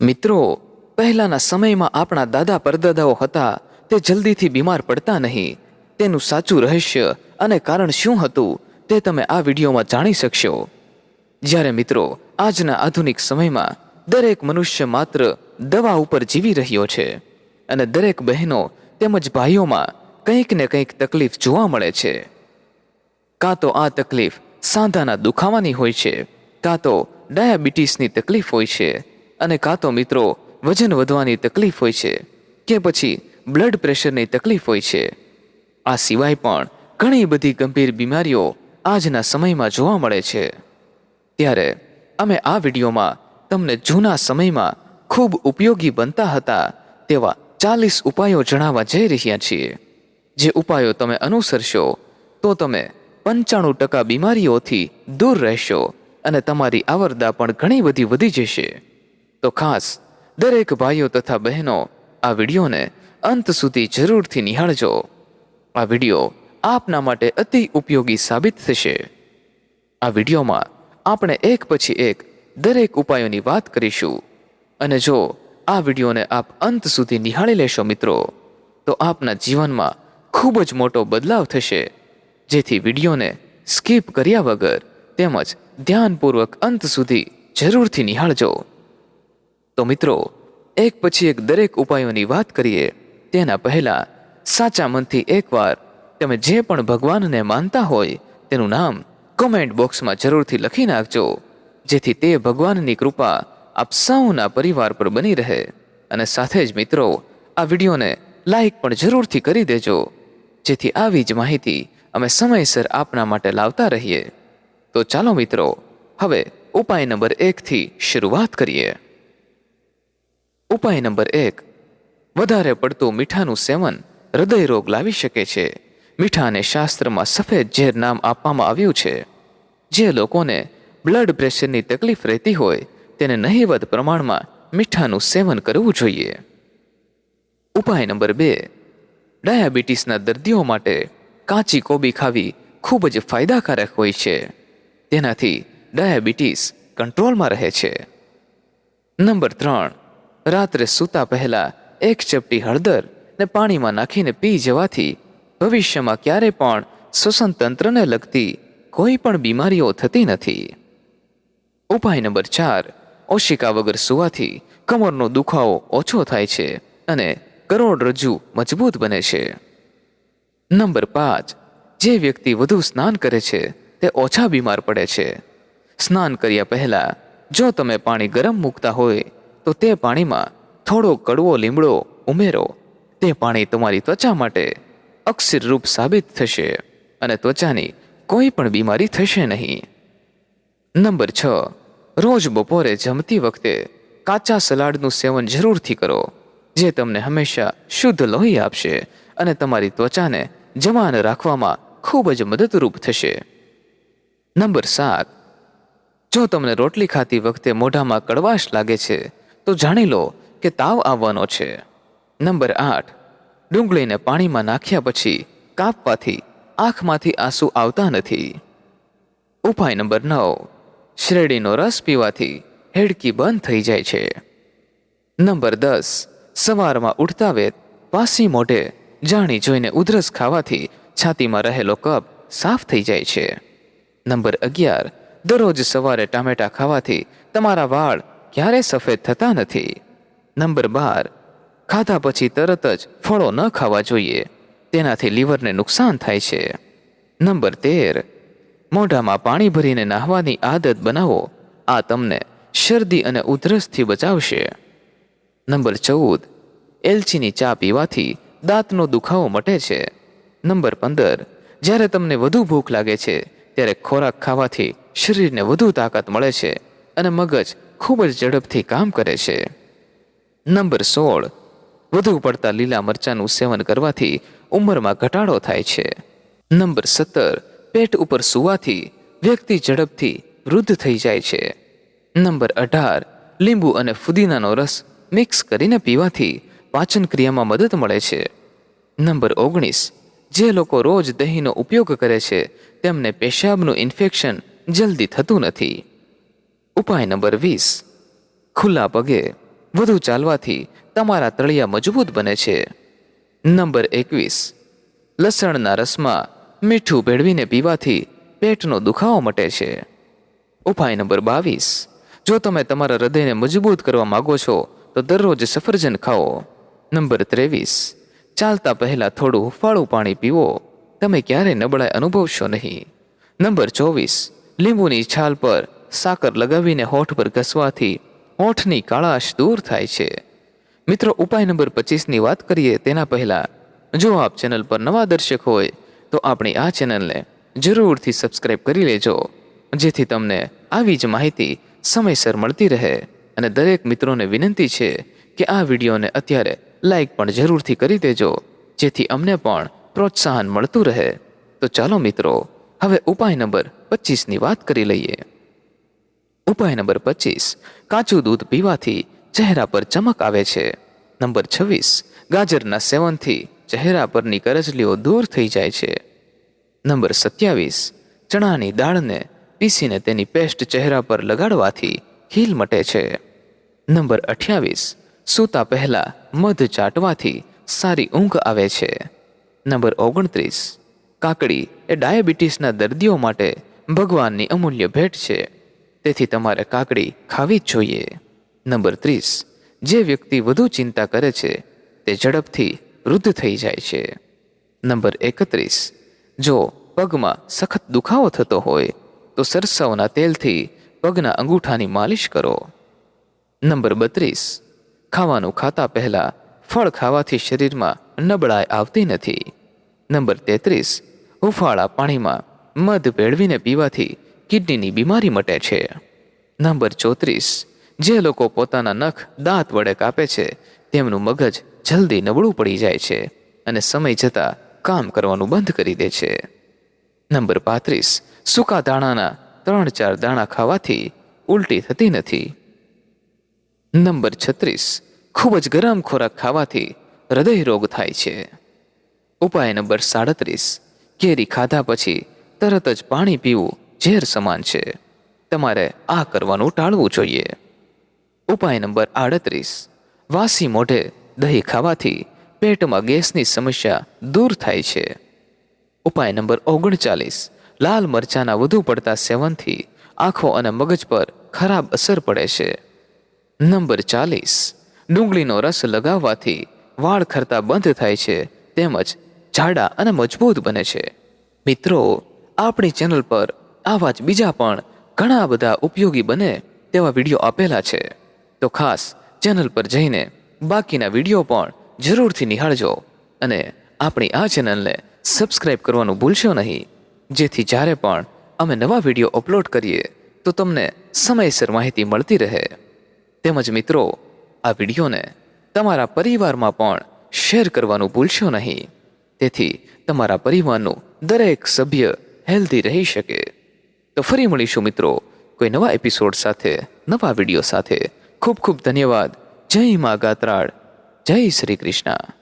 મિત્રો, પહેલાના સમયમાં આપણા દાદા પરદાદાઓ હતા, તે જલ્દીથી બીમાર પડતા નહીં. તેનું સાચું રહસ્ય અને કારણ શું હતું, તે તમે આ વિડીયોમાં જાણી શકશો. જ્યારે મિત્રો, આજના આધુનિક સમયમાં દરેક મનુષ્ય માત્ર દવા ઉપર જીવી રહ્યો છે અને દરેક બહેનો તેમજ ભાઈઓમાં કંઈક ને કંઈક તકલીફ જોવા મળે છે. કાં તો આ તકલીફ સાંધાના દુખાવાની હોય છે, કાં તો ડાયાબિટીસની તકલીફ હોય છે અને કાં તો મિત્રો, વજન વધવાની તકલીફ હોય છે, કે પછી બ્લડ પ્રેશરની તકલીફ હોય છે. આ સિવાય પણ ઘણી બધી ગંભીર બીમારીઓ આજના સમયમાં જોવા મળે છે. ત્યારે અમે આ વિડીયોમાં તમને જૂના સમયમાં ખૂબ ઉપયોગી બનતા હતા તેવા ચાલીસ ઉપાયો જણાવવા જઈ રહ્યા છીએ. જે ઉપાયો તમે અનુસરશો, તો તમે પંચાણું ટકા બીમારીઓથી દૂર રહેશો અને તમારી આવરદા પણ ઘણી બધી વધી જશે. તો ખાસ દરેક ભાઈઓ તથા બહેનો આ વિડીયોને અંત સુધી જરૂરથી નિહાળજો. આ વીડિયો આપના માટે અતિ ઉપયોગી સાબિત થશે. આ વિડીયોમાં આપણે એક પછી એક દરેક ઉપાયોની વાત કરીશું. અને જો આ વિડીયોને આપ અંત સુધી નિહાળી લેશો મિત્રો, તો આપના જીવનમાં ખૂબ જ મોટો બદલાવ થશે. જેથી વિડીયોને સ્કીપ કર્યા વગર તેમજ ધ્યાનપૂર્વક અંત સુધી જરૂરથી નિહાળજો. તો મિત્રો, એક પછી એક દરેક ઉપાયોની વાત કરીએ, તેના પહેલા સાચા મનથી એકવાર તમે જે પણ ભગવાનને માનતા હોય, તેનું નામ કોમેન્ટ બોક્સમાં જરૂરથી લખી નાખજો, જેથી તે ભગવાનની કૃપા આપ સૌના પરિવાર પર બની રહે. અને સાથે જ મિત્રો, આ વિડીયોને લાઈક પણ જરૂરથી કરી દેજો, જેથી આવી જ માહિતી અમે સમયસર આપના માટે લાવતા રહીએ. તો ચાલો મિત્રો, હવે ઉપાય નંબર એકથી શરૂઆત કરીએ. ઉપાય નંબર એક. વધારે પડતું મીઠાનું સેવન હૃદય રોગ લાવી શકે છે. મીઠાને શાસ્ત્રમાં સફેદ ઝેર નામ આપવામાં આવ્યું છે. જે લોકોને બ્લડ પ્રેશરની તકલીફ રહેતી હોય, તેને નહીવત પ્રમાણમાં મીઠાનું સેવન કરવું જોઈએ. ઉપાય નંબર બે. ડાયાબિટીસના દર્દીઓ માટે કાચી કોબી ખાવી ખૂબ જ ફાયદાકારક હોય છે. તેનાથી ડાયાબિટીસ કંટ્રોલમાં રહે છે. નંબર ત્રણ. રાત્રે સૂતા પહેલા એક ચપટી હળદર ને પાણીમાં નાખીને પી જવાથી ભવિષ્યમાં ક્યારે પણ શ્વસન તંત્રને લગતી કોઈ પણ બીમારીઓ થતી નથી. ઉપાય નંબર ચાર, ઓશિકા વગર સુવાથી કમરનો દુખાવો ઓછો થાય છે અને કરોડરજ્જુ મજબૂત બને છે. નંબર પાંચ, જે વ્યક્તિ વધુ સ્નાન કરે છે તે ઓછા બીમાર પડે છે. સ્નાન કર્યા પહેલા જો તમે પાણી ગરમ મૂકતા હોય તો તે પાણીમાં થોડો કડવો લીમડો ઉમેરો. તે પાણી તમારી ત્વચા માટે અક્ષરરૂપ સાબિત થશે અને ત્વચાની કોઈ પણ બીમારી થશે નહીં. નંબર છ. રોજ બપોરે જમતી વખતે કાચા સલાડનું સેવન જરૂરથી કરો, જે તમને હંમેશા શુદ્ધ લોહી આપશે અને તમારી ત્વચાને જવાન રાખવામાં ખૂબ જ મદદરૂપ થશે. નંબર સાત. જો તમને રોટલી ખાતી વખતે મોઢામાં કડવાશ લાગે છે તો જાણી લો કે તાવ આવવાનો છે. નંબર આઠ. ડુંગળીને પાણીમાં નાખ્યા પછી કાપવાથી આંખમાંથી આંસુ આવતા નથી. ઉપાય નંબર નવ. શેરડીનો રસ પીવાથી હેડકી બંધ થઈ જાય છે. નંબર દસ. સવારમાં ઉઠતા વેત પાસી મોઢે જાણી જોઈને ઉધરસ ખાવાથી છાતીમાં રહેલો કપ સાફ થઈ જાય છે. નંબર અગિયાર. દરરોજ સવારે ટામેટા ખાવાથી તમારા વાળ ક્યારે સફેદ થતા નથી. નંબર બાર, ખાધા પછી તરત જ ફળો ન ખાવા જોઈએ. તેનાથી લીવરને નુકસાન થાય છે. નંબર તેર, મોઢામાં પાણી ભરીને નાહવાની આદત બનાવો. આ તમને શરદી અને ઉધરસથી બચાવશે. નંબર ચૌદ, એલચીની ચા પીવાથી દાંતનો દુખાવો મટે છે. નંબર પંદર, જ્યારે તમને વધુ ભૂખ લાગે છે, ત્યારે ખોરાક ખાવાથી શરીરને વધુ તાકાત મળે છે અને મગજ ખૂબ જ ઝડપથી કામ કરે છે. નંબર સોળ. વધુ પડતા લીલા મરચાંનું સેવન કરવાથી ઉંમરમાં ઘટાડો થાય છે. નંબર સત્તર. પેટ ઉપર સૂવાથી વ્યક્તિ ઝડપથી વૃદ્ધ થઈ જાય છે. નંબર અઢાર. લીંબુ અને ફુદીનાનો રસ મિક્સ કરીને પીવાથી પાચન ક્રિયામાં મદદ મળે છે. નંબર ઓગણીસ. જે લોકો રોજ દહીંનો ઉપયોગ કરે છે, તેમને પેશાબનું ઇન્ફેક્શન જલ્દી થતું નથી. ઉપાય નંબર વીસ. ખુલ્લા પગે વધુ ચાલવાથી તમારા તળિયા મજબૂત બને છે. નંબર એકવીસ. લસણના રસમાં મીઠું ભેળવીને પીવાથી પેટનો દુખાવો મટે છે. ઉપાય નંબર બાવીસ. જો તમે તમારા હૃદયને મજબૂત કરવા માગો છો, તો દરરોજ સફરજન ખાઓ. નંબર ત્રેવીસ. ચાલતા પહેલાં થોડું હુંફાળું પાણી પીવો. તમે ક્યારેય નબળાઈ અનુભવશો નહીં. નંબર ચોવીસ. લીંબુની છાલ પર સાકર લગાવીને હોઠ પર ઘસવાથી હોઠની કાળાશ દૂર થાય છે. મિત્રો, ઉપાય નંબર પચીસની વાત કરીએ તેના પહેલાં, જો આપ ચેનલ પર નવા દર્શક હોય, તો આપણી આ ચેનલને જરૂરથી સબસ્ક્રાઇબ કરી લેજો, જેથી તમને આવી જ માહિતી સમયસર મળતી રહે. અને દરેક મિત્રોને વિનંતી છે કે આ વિડીયોને અત્યારે લાઈક પણ જરૂરથી કરી દેજો, જેથી અમને પણ પ્રોત્સાહન મળતું રહે. તો ચાલો મિત્રો, હવે ઉપાય નંબર પચીસની વાત કરી લઈએ. ઉપાય નંબર પચીસ. કાચું દૂધ પીવાથી ચહેરા પર ચમક આવે છે. નંબર છવ્વીસ. ગાજરના સેવનથી ચહેરા પરની કરચલીઓ દૂર થઈ જાય છે. નંબર સત્યાવીસ. ચણાની દાળને પીસીને તેની પેસ્ટ ચહેરા પર લગાડવાથી ખીલ મટે છે. નંબર અઠ્યાવીસ. સૂતા પહેલા મધ ચાટવાથી સારી ઊંઘ આવે છે. નંબર ઓગણત્રીસ. કાકડી એ ડાયાબિટીસના દર્દીઓ માટે ભગવાનની અમૂલ્ય ભેટ છે. તેથી તમારે કાકડી ખાવી જ જોઈએ. નંબર ત્રીસ, જે વ્યક્તિ વધુ ચિંતા કરે છે, તે ઝડપથી વૃદ્ધ થઈ જાય છે. નંબર એકત્રીસ, જો પગમાં સખત દુખાવો થતો હોય, તો સરસવના તેલથી પગના અંગૂઠાની માલિશ કરો. નંબર બત્રીસ, ખાવાનું ખાતા પહેલા ફળ ખાવાથી શરીરમાં નબળાઈ આવતી નથી. નંબર તેત્રીસ હુફાળા પાણીમાં મધ ભેળવીને પીવાથી કિડનીની બીમારી મટે છે. નંબર ચોત્રીસ, જે લોકો પોતાના નખ, દાંત વડે કાપે છે, તેમનું મગજ જલ્દી નબળું પડી જાય છે અને સમય જતાં કામ કરવાનું બંધ કરી દે છે. નંબર પાંત્રીસ, સૂકા દાણાના ત્રણ ચાર દાણા ખાવાથી ઉલટી થતી નથી. નંબર છત્રીસ, ખૂબ જ ગરમ ખોરાક ખાવાથી હૃદય રોગ થાય છે. ઉપાય નંબર સાડત્રીસ, કેરી ખાધા પછી તરત જ પાણી પીવું ઝેર સમાન છે. તમારે આ કરવાનું ટાળવું જોઈએ. ઉપાય નંબર આડત્રીસ. વાસી મોઢે દહીં ખાવાથી પેટમાં ગેસની સમસ્યા દૂર થાય છે. ઉપાય નંબર ઓગણચાલીસ. લાલ મરચાના વધુ પડતા સેવનથી આંખો અને મગજ પર ખરાબ અસર પડે છે. નંબર ચાલીસ. ડુંગળીનો રસ લગાવવાથી વાળ ખરતા બંધ થાય છે, તેમજ જાડા અને મજબૂત બને છે. મિત્રો, આપણી ચેનલ પર આવા જ બીજા પણ ઘણા બધા ઉપયોગી બને તેવા વીડિયો આપેલા છે. તો ખાસ ચેનલ પર જઈને બાકીના વીડિયો પણ જરૂરથી નિહાળજો અને આપણી આ ચેનલને સબસ્ક્રાઇબ કરવાનું ભૂલશો નહીં. જેથી જ્યારે પણ અમે નવા વીડિયો અપલોડ કરીએ, તો તમને સમયસર માહિતી મળતી રહે. તેમજ મિત્રો, આ વિડીયોને તમારા પરિવારમાં પણ શેર કરવાનું ભૂલશો નહીં. તેથી તમારા પરિવારનું દરેક સભ્ય હેલ્ધી રહી શકે. તો ફરી મળીશું મિત્રો કોઈ નવા એપિસોડ સાથે, નવા વીડિયો સાથે. ખૂબ ખૂબ ધન્યવાદ. જય મા ગાત્રાળ. જય શ્રી કૃષ્ણ.